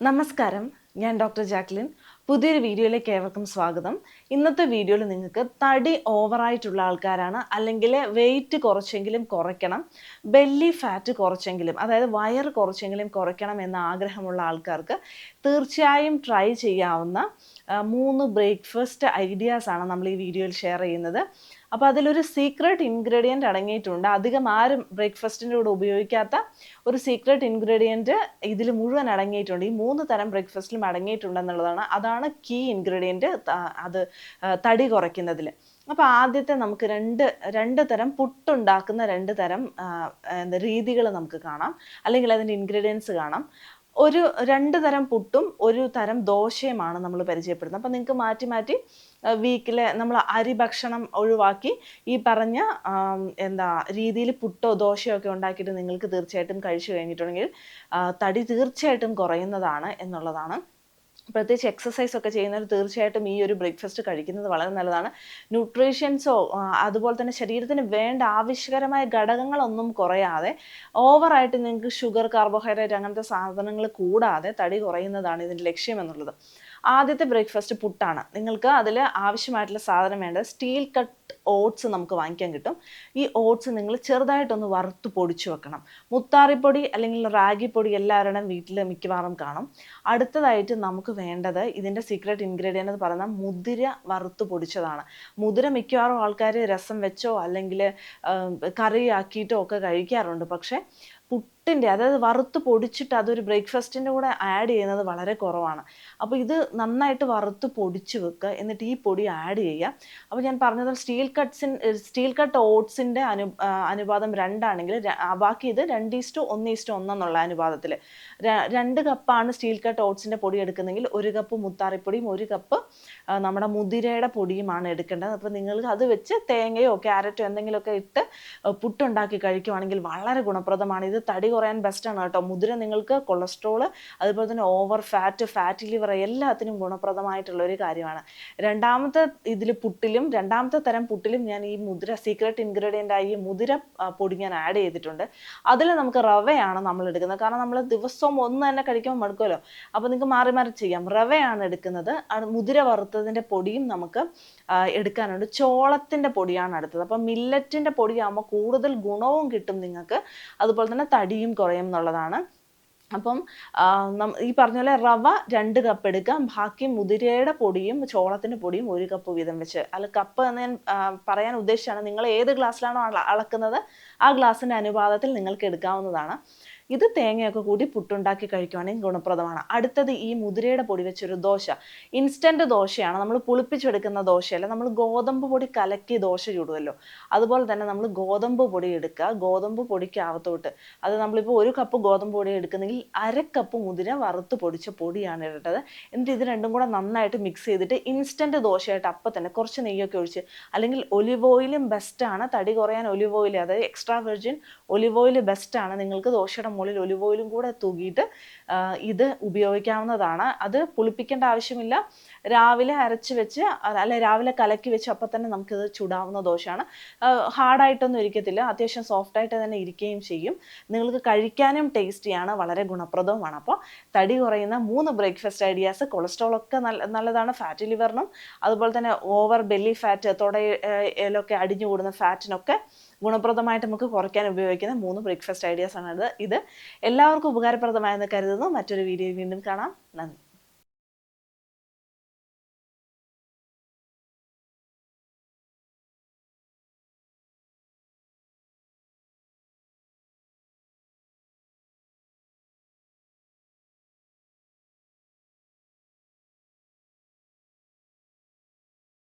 നമസ്കാരം. ഞാൻ doctor Jacqueline. പുതിയൊരു വീഡിയോയിലേക്ക് ഏവർക്കും സ്വാഗതം. ഇന്നത്തെ വീഡിയോയിൽ നിങ്ങൾക്ക് തടി ഓവറായിട്ടുള്ള ആൾക്കാരാണ് അല്ലെങ്കിൽ വെയിറ്റ് കുറച്ചെങ്കിലും കുറയ്ക്കണം ബെല്ലി ഫാറ്റ് കുറച്ചെങ്കിലും അതായത് വയർ കുറച്ചെങ്കിലും കുറയ്ക്കണം എന്ന ആഗ്രഹമുള്ള ആൾക്കാർക്ക് തീർച്ചയായും ട്രൈ ചെയ്യാവുന്ന മൂന്ന് ബ്രേക്ക്ഫാസ്റ്റ് ഐഡിയാസ് ആണ് നമ്മൾ ഈ വീഡിയോയിൽ ഷെയർ ചെയ്യുന്നത്. അപ്പോൾ അതിലൊരു സീക്രട്ട് ഇൻഗ്രീഡിയന്റ് അടങ്ങിയിട്ടുണ്ട്. അധികം ആരും ബ്രേക്ക്ഫാസ്റ്റിന്റെ കൂടെ ഉപയോഗിക്കാത്ത ഒരു സീക്രട്ട് ഇൻഗ്രീഡിയന്റ് ഇതിൽ മുഴുവൻ അടങ്ങിയിട്ടുണ്ട്. ഈ മൂന്ന് തരം ബ്രേക്ക്ഫാസ്റ്റിലും അടങ്ങിയിട്ടുണ്ടെന്നുള്ളതാണ് അതാണ് കീ ഇൻഗ്രീഡിയന്റ് അത് തടി കുറയ്ക്കുന്നതിൽ അപ്പോൾ ആദ്യത്തെ നമുക്ക് രണ്ട് രണ്ട് തരം പുട്ടുണ്ടാക്കുന്ന രണ്ട് തരം എന്താ രീതികൾ നമുക്ക് കാണാം. അല്ലെങ്കിൽ അതിന്റെ ഇൻഗ്രീഡിയൻസ് കാണാം. ഒരു രണ്ട് തരം പുട്ടും ഒരു തരം ദോശയുമാണ് നമ്മൾ പരിചയപ്പെടുന്നത്. അപ്പം നിങ്ങൾക്ക് മാറ്റി മാറ്റി വീക്കിലെ നമ്മൾ അരി ഭക്ഷണം ഒഴിവാക്കി ഈ പറഞ്ഞ എന്താ രീതിയിൽ പുട്ടോ ദോശയോ ഒക്കെ ഉണ്ടാക്കിയിട്ട് നിങ്ങൾക്ക് തീർച്ചയായിട്ടും കഴിച്ചു കഴിഞ്ഞിട്ടുണ്ടെങ്കിൽ തടി തീർച്ചയായിട്ടും കുറയുന്നതാണ് എന്നുള്ളതാണ്. പ്രത്യേകിച്ച് എക്സസൈസ് ഒക്കെ ചെയ്യുന്നവർ തീർച്ചയായിട്ടും ഈ ഒരു ബ്രേക്ക്ഫാസ്റ്റ് കഴിക്കുന്നത് വളരെ നല്ലതാണ്. ന്യൂട്രീഷ്യൻസോ അതുപോലെ തന്നെ ശരീരത്തിന് വേണ്ട ആവശ്യകരമായ ഘടകങ്ങളൊന്നും കുറയാതെ ഓവറായിട്ട് നിങ്ങൾക്ക് ഷുഗർ കാർബോഹൈഡ്രേറ്റ് അങ്ങനത്തെ സാധനങ്ങൾ കൂടാതെ തടി കുറയുന്നതാണ് ഇതിന്റെ ലക്ഷ്യം എന്നുള്ളത്. ആദ്യത്തെ ബ്രേക്ക്ഫാസ്റ്റ് പുട്ടാണ്. നിങ്ങൾക്ക് അതിൽ ആവശ്യമായിട്ടുള്ള സാധനം വേണ്ടത് സ്റ്റീൽ കട്ട് ഓട്സ് നമുക്ക് വാങ്ങിക്കാൻ കിട്ടും. ഈ ഓട്സ് നിങ്ങൾ ചെറുതായിട്ടൊന്ന് വറുത്ത് പൊടിച്ചു വെക്കണം. മുത്താറിപ്പൊടി അല്ലെങ്കിൽ റാഗിപ്പൊടി എല്ലാവരുടെയും വീട്ടിൽ മിക്കവാറും കാണും. അടുത്തതായിട്ട് നമുക്ക് വേണ്ടത് ഇതിന്റെ സീക്രട്ട് ഇൻഗ്രീഡിയന്റ് എന്ന് പറയുന്നത് മുതിര വറുത്ത് പൊടിച്ചതാണ്. മുതിര മിക്കവാറും ആൾക്കാർ രസം വെച്ചോ അല്ലെങ്കിൽ കറിയാക്കിയിട്ടോ ഒക്കെ കഴിക്കാറുണ്ട്. പക്ഷേ പുട്ടിന്റെ അതായത് വറുത്ത് പൊടിച്ചിട്ട് അതൊരു ബ്രേക്ക്ഫാസ്റ്റിന്റെ കൂടെ ആഡ് ചെയ്യുന്നത് വളരെ കുറവാണ്. അപ്പോൾ ഇത് നന്നായിട്ട് വറുത്ത് പൊടിച്ച് വെക്കുക. എന്നിട്ട് ഈ പൊടി ആഡ് ചെയ്യുക. അപ്പോൾ ഞാൻ പറഞ്ഞത് സ്റ്റീൽ കട്ട്സിൻ സ്റ്റീൽ കട്ട് ഓട്സിന്റെ അനു അനുപാതം രണ്ടാണെങ്കിൽ ബാക്കി ഇത് രണ്ട് ഈസ്റ്റ് ഒന്ന് ഈസ്റ്റ് ഒന്നെന്നുള്ള അനുപാതത്തിൽ. രണ്ട് കപ്പാണ് സ്റ്റീൽ കട്ട് ഓട്സിന്റെ പൊടി എടുക്കുന്നതെങ്കിൽ ഒരു കപ്പ് മുത്താറിപ്പൊടിയും ഒരു കപ്പ് നമ്മുടെ മുതിരയുടെ പൊടിയുമാണ് എടുക്കേണ്ടത്. അപ്പോൾ നിങ്ങൾ അത് വെച്ച് തേങ്ങയോ ക്യാരറ്റോ എന്തെങ്കിലുമൊക്കെ ഇട്ട് പുട്ടുണ്ടാക്കി കഴിക്കുവാണെങ്കിൽ വളരെ ഗുണപ്രദമാണ്. ഇത് തടി കുറയാൻ ബെസ്റ്റാണ് കേട്ടോ. മുതിര നിങ്ങൾക്ക് കൊളസ്ട്രോൾ അതുപോലെ തന്നെ ഓവർ ഫാറ്റ് ഫാറ്റ് ലിവർ എല്ലാത്തിനും ഗുണപ്രദമായിട്ടുള്ള ഒരു കാര്യമാണ്. രണ്ടാമത്തെ ഇതിൽ പുട്ടിലും രണ്ടാമത്തെ തരം പുട്ടിലും ഞാൻ ഈ മുതിര സീക്രട്ട് ഇൻഗ്രീഡിയന്റ് ആയി മുതിര പൊടി ഞാൻ ആഡ് ചെയ്തിട്ടുണ്ട്. അതിൽ നമുക്ക് റവയാണ് നമ്മൾ എടുക്കുന്നത്. കാരണം നമ്മൾ ദിവസവും ഒന്ന് തന്നെ കഴിക്കുമ്പോൾ മടുക്കുമല്ലോ. അപ്പോൾ നിങ്ങൾക്ക് മാറി മാറി ചെയ്യാം. റവയാണ് എടുക്കുന്നത്. മുതിര വറുത്തതിന്റെ പൊടിയും നമുക്ക് എടുക്കാനുണ്ട്. ചോളത്തിന്റെ പൊടിയാണ് അടുത്തത്. അപ്പം മില്ലറ്റിന്റെ പൊടിയാകുമ്പോൾ കൂടുതൽ ഗുണവും കിട്ടും നിങ്ങൾക്ക്. അതുപോലെ തന്നെ തടിയും കുറയും എന്നുള്ളതാണ്. അപ്പം ഈ പറഞ്ഞ പോലെ റവ രണ്ട് കപ്പ് എടുക്കാം. ബാക്കി മുതിരയുടെ പൊടിയും ചോളത്തിന്റെ പൊടിയും ഒരു കപ്പ് വീതം വെച്ച്. അല്ല കപ്പ് എന്ന് ഞാൻ പറയാൻ ഉദ്ദേശിച്ചാണ് നിങ്ങൾ ഏത് ഗ്ലാസ്സിലാണോ അള- അളക്കുന്നത് ആ ഗ്ലാസ്സിന്റെ അനുപാതത്തിൽ നിങ്ങൾക്ക് എടുക്കാവുന്നതാണ്. ഇത് തേങ്ങയൊക്കെ കൂടി പുട്ടുണ്ടാക്കി കഴിക്കുവാണെങ്കിൽ ഗുണപ്രദമാണ്. അടുത്തത് ഈ മുതിരയുടെ പൊടി വെച്ചൊരു ദോശ. ഇൻസ്റ്റന്റ് ദോശയാണ്. നമ്മൾ പുളിപ്പിച്ചെടുക്കുന്ന ദോശയല്ല. നമ്മൾ ഗോതമ്പ് പൊടി കലക്കി ദോശ ചൂടുമല്ലോ അതുപോലെ തന്നെ നമ്മൾ ഗോതമ്പ് പൊടി എടുക്കുക. ഗോതമ്പ് പൊടിക്കകത്തോട്ട്. അത് നമ്മളിപ്പോൾ ഒരു കപ്പ് ഗോതമ്പ് പൊടി എടുക്കുന്നെങ്കിൽ അര കപ്പ് മുതിര വറുത്ത് പൊടിച്ച പൊടിയാണ് ഇടേണ്ടത്. എന്നിട്ട് ഇത് രണ്ടും കൂടെ നന്നായിട്ട് മിക്സ് ചെയ്തിട്ട് ഇൻസ്റ്റന്റ് ദോശയായിട്ട് അപ്പം തന്നെ കുറച്ച് നെയ്യൊക്കെ ഒഴിച്ച് അല്ലെങ്കിൽ ഒലിവ് ഓയിലും ബെസ്റ്റാണ് തടി കുറയാൻ ഒലിവ് ഓയിൽ അതായത് എക്സ്ട്രാ വെർജിൻ ഒലിവ് ഓയിൽ ബെസ്റ്റാണ് നിങ്ങൾക്ക് ദോശയുടെ മുകളിൽ ഒലിവ് ഓയിലും കൂടെ തൂകിയിട്ട് ഇത് ഉപയോഗിക്കാവുന്നതാണ്. അത് പുളിപ്പിക്കേണ്ട ആവശ്യമില്ല. രാവിലെ അരച്ച് വെച്ച് അല്ലെ രാവിലെ കലക്കി വെച്ച് അപ്പം തന്നെ നമുക്കിത് ചുടാവുന്ന ദോശയാണ്. ഹാർഡായിട്ടൊന്നും ഇരിക്കത്തില്ല. അത്യാവശ്യം സോഫ്റ്റായിട്ട് തന്നെ ഇരിക്കുകയും ചെയ്യും. നിങ്ങൾക്ക് കഴിക്കാനും ടേസ്റ്റിയാണ് വളരെ ഗുണപ്രദവുമാണ്. അപ്പോൾ തടി കുറയുന്ന മൂന്ന് ബ്രേക്ക്ഫാസ്റ്റ് ഐഡിയാസ് കൊളസ്ട്രോൾ ഒക്കെ നല്ല നല്ലതാണ് ഫാറ്റ് ലിവറിനും. അതുപോലെ തന്നെ ഓവർ ബെല്ലി ഫാറ്റ് തുടയിലൊക്കെ അടിഞ്ഞു കൂടുന്ന ഫാറ്റിനൊക്കെ ഗുണപ്രദമായിട്ട് നമുക്ക് കുറയ്ക്കാൻ ഉപയോഗിക്കുന്ന മൂന്ന് ബ്രേക്ക്ഫാസ്റ്റ് ഐഡിയാസ് ആണ് ഇത് എല്ലാവർക്കും ഉപകാരപ്രദമായെന്ന് കരുതുന്നു. മറ്റൊരു വീഡിയോ വീണ്ടും കാണാം. നന്ദി.